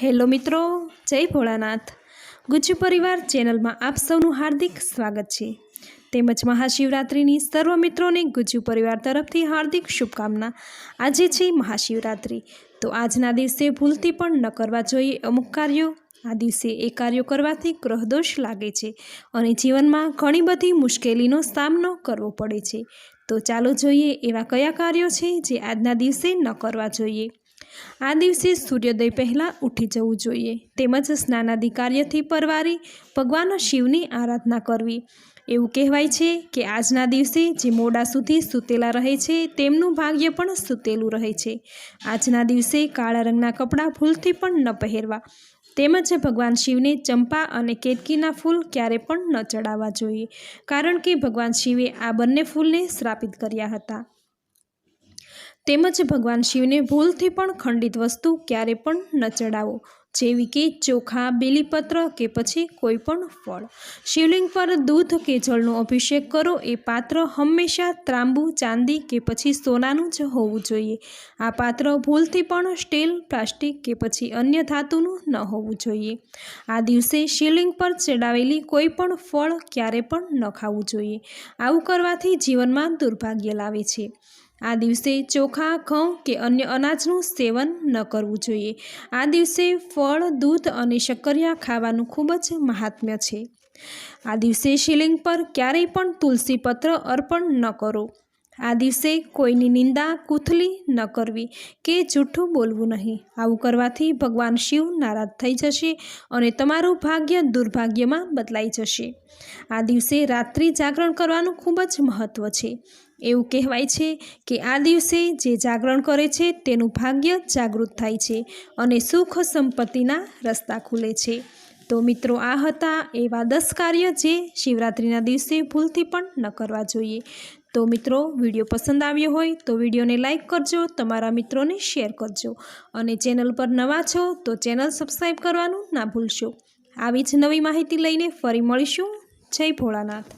Hello મિત્રો, જય ભોળાનાથ. ગુજ્જુ પરિવાર ચેનલમાં આપ સૌનું હાર્દિક સ્વાગત છે. તેમજ મહાશિવરાત્રિની સર્વ મિત્રોને ગુજ્જુ પરિવાર તરફથી હાર્દિક શુભકામના. આજે છે મહાશિવરાત્રિ, તો આજના દિવસે ભૂલથી પણ ન કરવા જોઈએ અમુક કાર્યો. આ દિવસે એ કાર્યો કરવાથી ગ્રહદોષ લાગે છે અને જીવનમાં ઘણી બધી મુશ્કેલીનો સામનો કરવો પડે છે. તો ચાલો જોઈએ એવા કયા કાર્યો છે જે આજના દિવસે ન કરવા જોઈએ. આ દિવસે સૂર્યોદય પહેલાં ઉઠી જવું જોઈએ, તેમજ સ્નાનાદિ કાર્યથી પરવારી ભગવાન શિવની આરાધના કરવી. એવું કહેવાય છે કે આજના દિવસે જે મોડા સુધી સૂતેલા રહે છે, તેમનું ભાગ્ય પણ સૂતેલું રહે છે. આજના દિવસે કાળા રંગના કપડાં ભૂલથી પણ ન પહેરવા, તેમજ ભગવાન શિવને ચંપા અને કેતકીના ફૂલ ક્યારે પણ ન ચડાવવા જોઈએ, કારણ કે ભગવાન શિવે આ બંને ફૂલને શ્રાપિત કર્યા હતા. તેમજ ભગવાન શિવને ભૂલથી પણ ખંડિત વસ્તુ ક્યારે પણ ન ચડાવો. જેવી કે ચોખા, બેલીપત્ર કે પછી કોઈ પણ ફળ. શિવલિંગ પર દૂધ કે જળનો અભિષેક કરો, એ પાત્ર હંમેશા ત્રાંબુ, ચાંદી કે પછી સોનાનું જ હોવું જોઈએ. આ પાત્ર ભૂલથી પણ સ્ટીલ, પ્લાસ્ટિક કે પછી અન્ય ધાતુનું ન હોવું જોઈએ. આ દિવસે શિવલિંગ પર ચડાવેલી કોઈ પણ ફળ ક્યારે પણ ન ખાવું જોઈએ. આવું કરવાથી જીવનમાં દુર્ભાગ્ય લાવે છે. આ દિવસે ચોખા, ઘઉં કે અન્ય અનાજનું સેવન ન કરવું જોઈએ. આ દિવસે ફળ, દૂધ અને શક્કરિયા ખાવાનું ખૂબ જ મહાત્મ્ય છે. આ દિવસે શિલિંગ પર ક્યારેય પણ તુલસી પત્ર અર્પણ ન કરો. આ દિવસે કોઈની નિંદા કૂથલી ન કરવી કે જૂઠું બોલવું નહીં. આવું કરવાથી ભગવાન શિવ નારાજ થઈ જશે અને તમારું ભાગ્ય દુર્ભાગ્યમાં બદલાઈ જશે. આ દિવસે રાત્રિ જાગરણ કરવાનું ખૂબ જ મહત્ત્વ છે. એવું કહેવાય છે કે આ દિવસે જે જાગરણ કરે છે તેનું ભાગ્ય જાગૃત થાય છે અને સુખ સંપત્તિના રસ્તા ખુલે છે. તો મિત્રો આ હતા એવા દસ કાર્ય જે શિવરાત્રિના દિવસે ભૂલથી પણ ન કરવા જોઈએ. તો મિત્રો, વીડિયો પસંદ આવ્યો હોય તો વિડીયોને લાઇક કરજો, તમારા મિત્રોને શેર કરજો અને ચેનલ પર નવા છો તો ચેનલ સબસ્ક્રાઈબ કરવાનું ના ભૂલશો. આવી જ નવી માહિતી લઈને ફરી મળીશું. જય ભોળાનાથ.